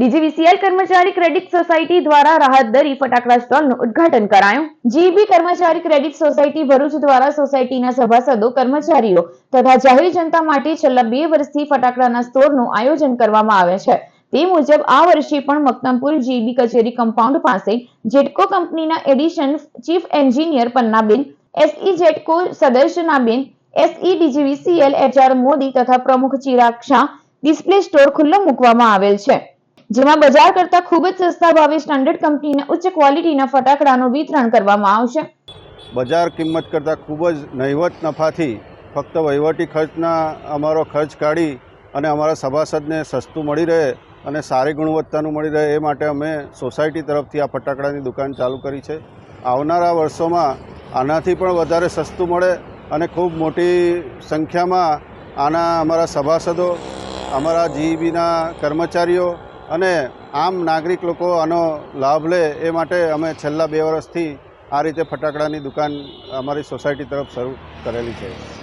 DGVCL કર્મચારી credit society દ્વારા રાહત દરી ફટાકડા સ્ટોલનું ઉદ્ઘાટન કરાયું. જીબી કર્મચારી ક્રેડિટ સોસાયટી ભરૂચ દ્વારા સોસાયટીના સભાસદો, કર્મચારીઓ તથા જાહેર જનતા માટે છેલ્લા બે વર્ષથી ફટાકડાના સ્ટોરનું આયોજન કરવામાં આવે છે. તે મુજબ આ વર્ષે પણ મક્તમપુર જીબી કચેરી કમ્પાઉન્ડ પાસે જેટકો કંપનીના addition chief engineer Pannaben, SE GETCO સદસ્યનાબેન, SE DGVCL HR Modi તથા પ્રમુખ ચિરાગ શાહ ડિસ્પ્લે સ્ટોર ખુલ્લો મૂકવામાં આવેલ છે. જેમાં બજાર કરતા ખૂબ જ સસ્તા ભાવે સ્ટાન્ડર્ડ કંપનીના ઉચ્ચ ક્વોલિટીના ફટાકડાનું વિતરણ કરવામાં આવશે. બજાર કિંમત કરતાં ખૂબ જ નહિવત નફાથી ફક્ત વહીવટી ખર્ચના અમારો ખર્ચ કાઢી અને અમારા સભાસદને સસ્તું મળી રહે અને સારી ગુણવત્તાનું મળી રહે એ માટે અમે સોસાયટી તરફથી આ ફટાકડાની દુકાન ચાલુ કરી છે. આવનારા વર્ષોમાં આનાથી પણ વધારે સસ્તું મળે અને ખૂબ મોટી સંખ્યામાં આના અમારા સભાસદો, અમારા જીઈબીના કર્મચારીઓ અને આમ નાગરિક લોકો આનો લાભ લે એ માટે અમે છેલ્લા બે વર્ષથી આ રીતે ફટાકડાની દુકાન અમારી સોસાયટી તરફ શરૂ કરેલી છે.